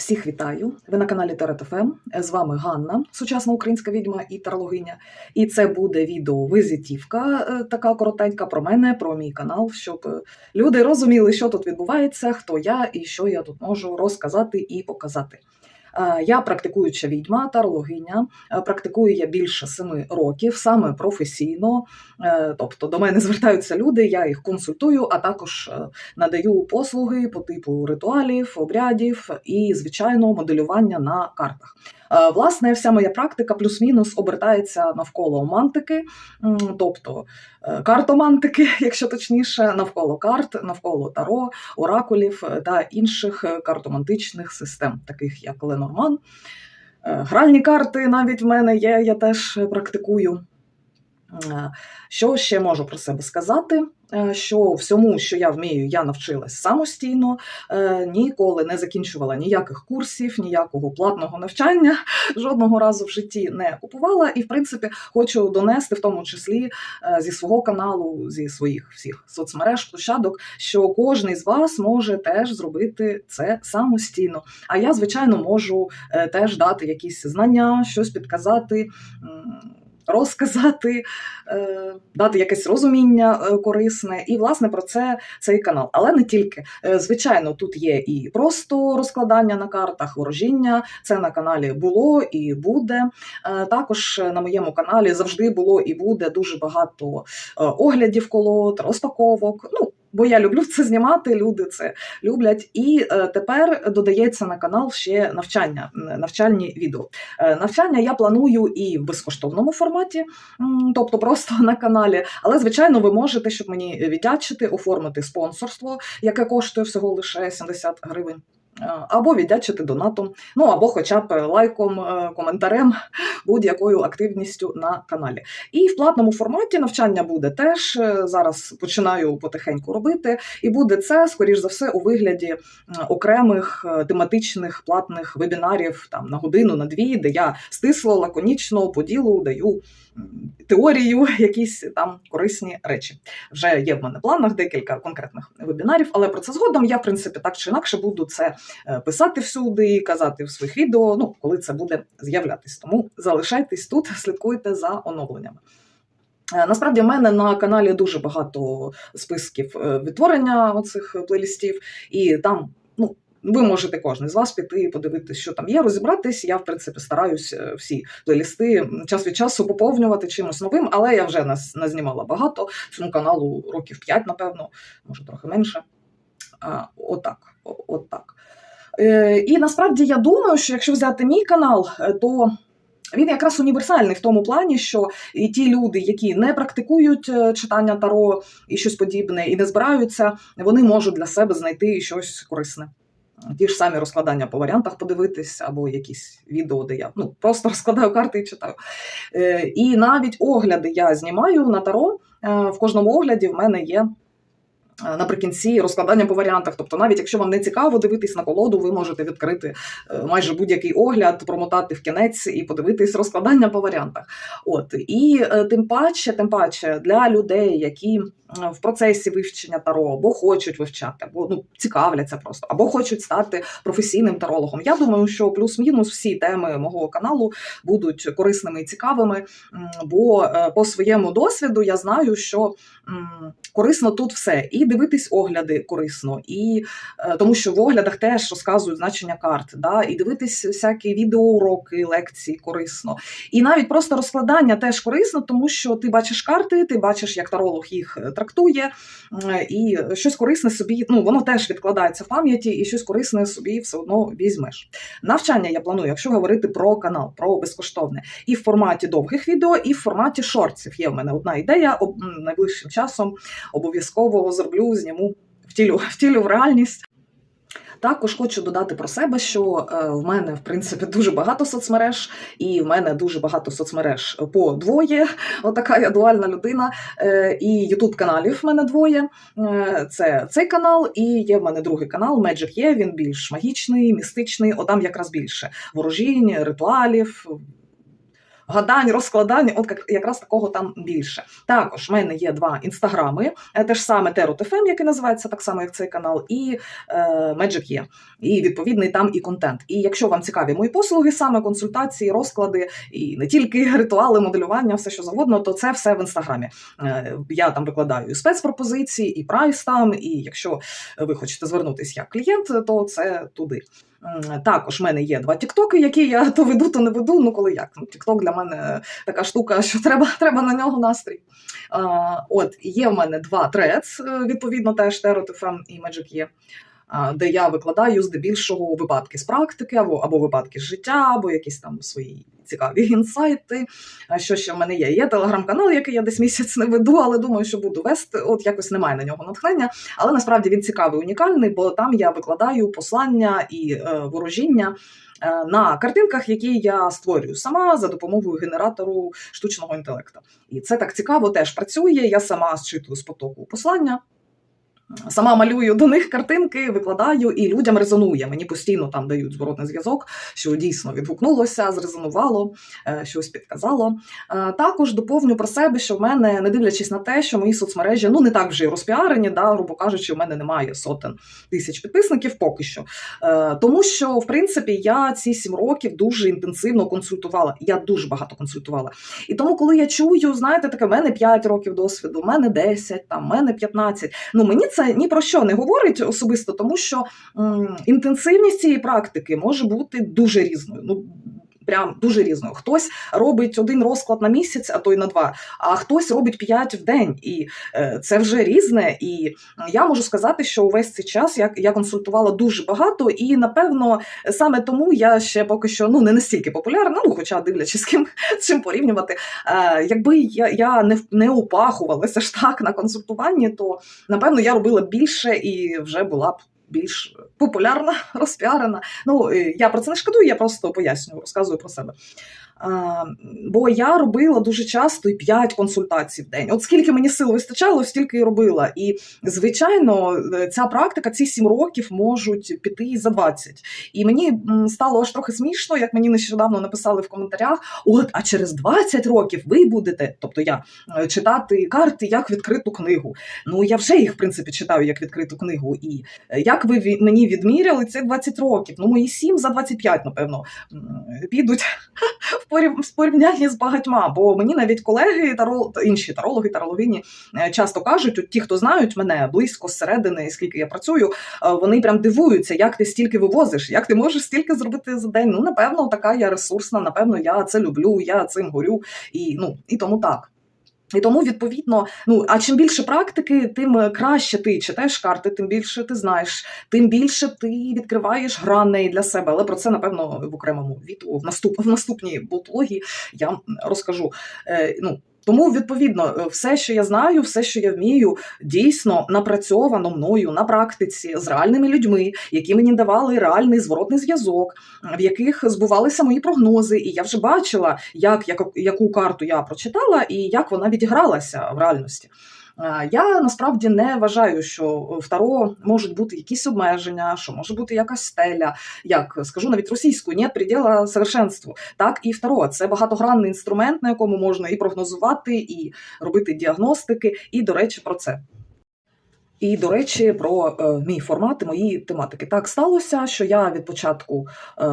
Всіх вітаю! Ви на каналі ТРТФМ. З вами Ганна, сучасна українська відьма і тарологиня. І це буде відео визитівка, е, така коротенька про мене, про мій канал, щоб е, люди розуміли, що тут відбувається, хто я і що я тут можу розказати і показати. Е, Я практикуюча відьма, тарологиня. Е, Практикую я більше семи років, саме професійно. Е, Тобто до мене звертаються люди, я їх консультую, а також надаю послуги по типу ритуалів, обрядів і, звичайно, моделювання на картах. Е, Власне, вся моя практика плюс-мінус обертається навколо мантики, тобто е, картомантики, якщо точніше, навколо карт, навколо таро, оракулів е, та інших картомантичних систем, таких як Ленорман. Гральні карти навіть в мене є, я теж практикую. Е, Що ще можу про себе сказати? Е, Що всьому, що я вмію, я навчилась самостійно, е, ніколи не закінчувала ніяких курсів, ніякого платного навчання, жодного разу в житті не купувала. І, в принципі, хочу донести, в тому числі зі свого каналу, зі своїх всіх соцмереж, площадок, що кожен з вас може теж зробити це самостійно. А я, звичайно, можу теж дати якісь знання, щось підказати. Розказати, е, дати якесь розуміння е, корисне, і власне про це цей канал. Але не тільки. Е, Звичайно, тут є і просто розкладання на картах, ворожіння. Це на каналі було і буде. Також на моєму каналі завжди було і буде дуже багато оглядів колод, розпаковок. Ну, бо я люблю це знімати, люди це люблять. І е, тепер додається на канал ще навчання, навчальні відео. Е, Навчання я планую і в безкоштовному форматі, тобто просто на каналі. Але, звичайно, ви можете, щоб мені віддячити, оформити спонсорство, яке коштує всього лише 70 гривень. Е, Або віддячити донатом, ну або хоча б лайком, е, коментарем, будь-якою активністю на каналі. І в платному форматі навчання буде теж. е, Зараз починаю потихеньку робити, і буде це, скоріш за все, у вигляді окремих е, тематичних платних вебінарів там на годину, на дві, де я стисло, лаконічно по ділу даю теорію, якісь там корисні речі. Вже є в мене планах декілька конкретних вебінарів, але про це згодом я, в принципі, так чи інакше буду це е, писати всюди, казати в своїх відео, ну, коли це буде з'являтись. Тому залишайтесь тут, слідкуйте за оновленнями. Е, Насправді в мене на каналі дуже багато списків е, відтворення оцих плейлістів, і там. Ви можете кожен з вас піти подивитися, що там є, розібратись. Я, в принципі, стараюсь е, всі плейлісти час від часу поповнювати чимось новим, але я вже нас назнімала багато. Цьому каналу років 5, напевно, може трохи менше. А, Отак. Отак. Е, І насправді я думаю, що якщо взяти мій канал, е, то він якраз універсальний в тому плані, що і ті люди, які не практикують читання таро і щось подібне, і не збираються, вони можуть для себе знайти щось корисне. Ті ж самі розкладання по варіантах подивитись, або якісь відео, де я ну, просто розкладаю карти і читаю. Е, І навіть огляди я знімаю на таро. Е, В кожному огляді в мене є е, наприкінці розкладання по варіантах. Тобто, навіть якщо вам не цікаво дивитись на колоду, ви можете відкрити е, майже будь-який огляд, промотати в кінець і подивитись розкладання по варіантах. От і е, тим паче, тим паче для людей, які в процесі вивчення таро або хочуть вивчати, або ну цікавляться просто, або хочуть стати професійним тарологом. Я думаю, що плюс-мінус всі теми мого каналу будуть корисними і цікавими, бо е, по своєму досвіду я знаю, що корисно тут все. І дивитись огляди корисно, і е, тому що в оглядах теж розказують значення карт, да, і дивитись всякі відеоуроки, лекції корисно. І навіть просто розкладання теж корисно, тому що ти бачиш карти, ти бачиш, як таролог їх е, трактує, і щось корисне собі, ну воно теж відкладається в пам'яті, і щось корисне собі все одно візьмеш. Навчання я планую, якщо говорити про канал, про безкоштовне, і в форматі довгих відео, і в форматі шортів. Є в мене одна ідея. об- Найближчим часом обов'язково зроблю, зніму, втілю, втілю в реальність. Також хочу додати про себе, що е, в мене в принципі дуже багато соцмереж, і в мене дуже багато соцмереж по двоє. Отака я дуальна людина. Е, і Ютуб каналів в мене двоє. Е, це цей канал, і є в мене другий канал Magic є. Він більш магічний, містичний. Отам якраз більше ворожінь, ритуалів. Гадань, розкладань, от як- якраз такого там більше. Також в мене є два інстаграми, е, те ж саме Terot.fm, який називається так само, як цей канал, і е, Magic є. І відповідний там і контент. І якщо вам цікаві мої послуги, саме консультації, розклади, і не тільки ритуали, моделювання, все що завгодно, то це все в інстаграмі. Е, Я там викладаю і спецпропозиції, і прайс там. І якщо ви хочете звернутися як клієнт, то це туди. Також в мене є два тіктоки, які я то веду, то не веду. Ну коли як ну, тікток для мене така штука, що треба, треба на нього настрій. От є в мене два трец, відповідно, теж Terot.fm і Magic є. Де я викладаю здебільшого випадки з практики, або, або випадки з життя, або якісь там свої цікаві інсайти. Що ще в мене є? Є телеграм-канал, який я десь місяць не веду, але думаю, що буду вести. От якось немає на нього натхнення. Але насправді він цікавий, унікальний, бо там я викладаю послання і е, ворожіння е, на картинках, які я створюю сама за допомогою генератору штучного інтелекту. І це так цікаво, теж працює. Я сама зчитую з потоку послання. Сама малюю до них картинки, викладаю, і людям резонує. Мені постійно там дають зворотний зв'язок, що дійсно відгукнулося, зрезонувало, е, щось підказало. Е, Також доповню про себе, що в мене, не дивлячись на те, що мої соцмережі ну не так вже й розпіарені, да, грубо кажучи, в мене немає сотень тисяч підписників поки що. Е, Тому що, в принципі, я ці сім років дуже інтенсивно консультувала. Я дуже багато консультувала. І тому, коли я чую, знаєте, таке, в мене 5 років досвіду, в мене 10, там, в мене 15, ну мені це ні про що не говорить особисто, тому що інтенсивність цієї практики може бути дуже різною. Ну, Прям дуже різною. Хтось робить один розклад на місяць, а то й на два, а хтось робить п'ять в день. І е, це вже різне. І я можу сказати, що увесь цей час я, я консультувала дуже багато, і напевно саме тому я ще поки що ну не настільки популярна, ну хоча дивлячись з ким з чим порівнювати. Е, якби я, я не, не упахувалася ж так на консультуванні, то напевно я робила більше і вже була б більш популярна, розпіарена. Ну е, я про це не шкодую, я просто пояснюю, розказую про себе. Бо я робила дуже часто і 5 консультацій в день. От скільки мені сил вистачало, стільки і робила. І звичайно, е, ця практика, ці 7 років можуть піти і за 20. І мені стало аж трохи смішно, як мені нещодавно написали в коментарях: от, а через 20 років ви будете, тобто я е, читати карти як відкриту книгу. Ну я вже їх в принципі читаю як відкриту книгу. І е, як ви мені відміряли це 20 років? Ну мої 7 за 25, напевно, підуть в в порівнянні з багатьма. Бо мені навіть колеги таро та інші тарологи, тарологині е, часто кажуть, от ті, хто знають мене близько зсередини, скільки я працюю, е, вони прям дивуються, як ти стільки вивозиш, як ти можеш стільки зробити за день. Ну напевно, така я ресурсна, напевно, я це люблю, я цим горю, і ну і тому так. І тому, відповідно, ну а чим більше практики, тим е, краще ти читаєш карти, тим більше ти знаєш, тим більше ти відкриваєш грани для себе. Але про це, напевно, в окремому відео в наступ в наступній болтології я розкажу. Е, ну, тому, відповідно, е, все, що я знаю, все, що я вмію, дійсно напрацьовано мною на практиці з реальними людьми, які мені давали реальний зворотний зв'язок, в яких збувалися мої прогнози, і я вже бачила, як, як яку карту я прочитала і як вона відігралася в реальності. Я насправді не вважаю, що в Таро можуть бути якісь обмеження, що може бути якась стеля. Як скажу навіть російською, ні приділа совершенству. Так і в Таро це багатогранний інструмент, на якому можна і прогнозувати, і робити діагностики. І до речі, про це. І, до речі, про е, мій формат і мої тематики. Так сталося, що я від початку е,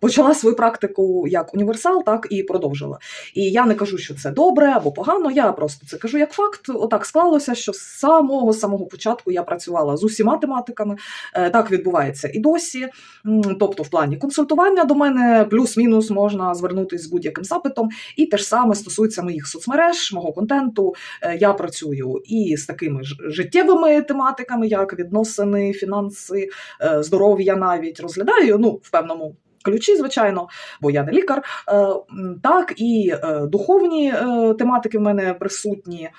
почала свою практику як універсал, так і продовжила. І я не кажу, що це добре або погано. Я просто це кажу як факт. Отак склалося, що з самого самого початку я працювала з усіма тематиками. Е, так відбувається і досі. Тобто, в плані консультування до мене плюс-мінус можна звернутися з будь-яким запитом. І те ж саме стосується моїх соцмереж, мого контенту. Е, Я працюю і з такими ж життєвими тематиками, як відносини, фінанси, е, здоров'я навіть розглядаю. Ну, в певному. Ключі, звичайно, бо я не лікар. Е, Так і е, духовні тематики в мене присутні,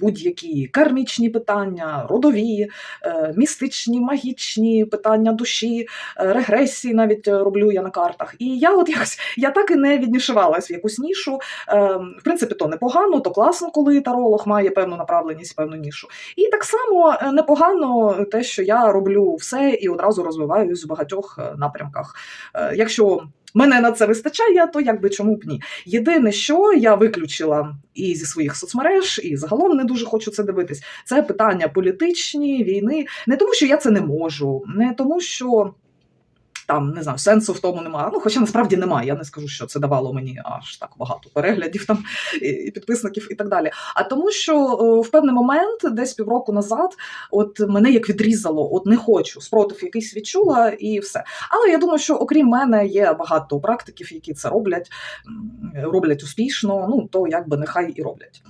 будь-які кармічні питання, родові, е, містичні, магічні питання душі, е, регресії навіть е, роблю я на картах. І я от якось я так і не віднішувалась в якусь нішу. Е, В принципі, то непогано, то класно, коли таролог має певну направленість, певну нішу. І так само непогано те, що я роблю все і одразу розвиваюсь в багатьох напрямках. Якщо мене на це вистачає, то якби чому б ні. Єдине, що я виключила і зі своїх соцмереж, і загалом не дуже хочу це дивитись. Це питання політичні війни. Не тому, що я це не можу, не тому, що. Там не знаю, сенсу в тому немає. Ну, хоча насправді немає. Я не скажу, що це давало мені аж так багато переглядів там і, і підписників і так далі. А тому, що о, в певний момент, десь півроку назад, от мене як відрізало, от не хочу, спротив якийсь відчула і все. Але я думаю, що окрім мене є багато практиків, які це роблять, роблять успішно. Ну то якби нехай і роблять.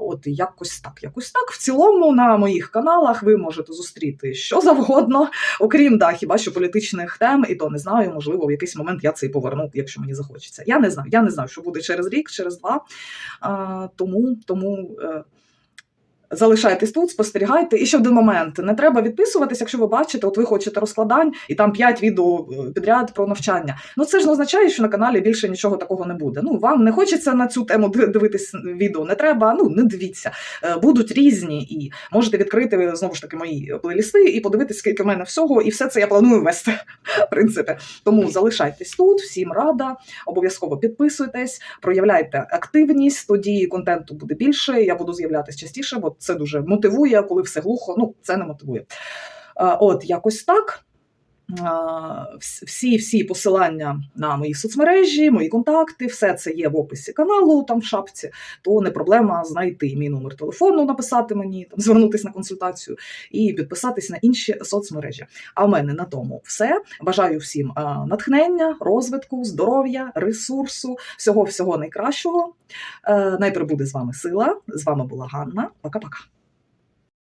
От якось так, якось так. В цілому на моїх каналах ви можете зустріти що завгодно, окрім да, хіба що політичних тем, і то не знаю, можливо, в якийсь момент я це і поверну, якщо мені захочеться. Я не знаю, я не знаю, що буде через рік, через два. Тому тому е, залишайтесь тут, спостерігайте. І ще один момент: не треба відписуватись, якщо ви бачите, от ви хочете розкладань, і там 5 відео е, підряд про навчання. Ну це ж не означає, що на каналі більше нічого такого не буде. Ну вам не хочеться на цю тему ди- дивитись відео, не треба. Ну не дивіться. Е, Будуть різні, і можете відкрити знову ж таки мої плейлісти і подивитись, скільки в мене всього, і все це я планую вести. В принципі, тому залишайтесь тут. Всім рада. Обов'язково підписуйтесь, проявляйте активність. Тоді контенту буде більше. Я буду з'являтися частіше, бо це дуже мотивує, коли все глухо. Ну це не мотивує. От якось так. Всі всі посилання на мої соцмережі, мої контакти, все це є в описі каналу, там в шапці. То не проблема знайти мій номер телефону, написати мені, там звернутися на консультацію і підписатись на інші соцмережі. А в мене на тому все. Бажаю всім натхнення, розвитку, здоров'я, ресурсу, всього всього найкращого. Е, Найприбуде з вами сила. З вами була Ганна. Пока-пока.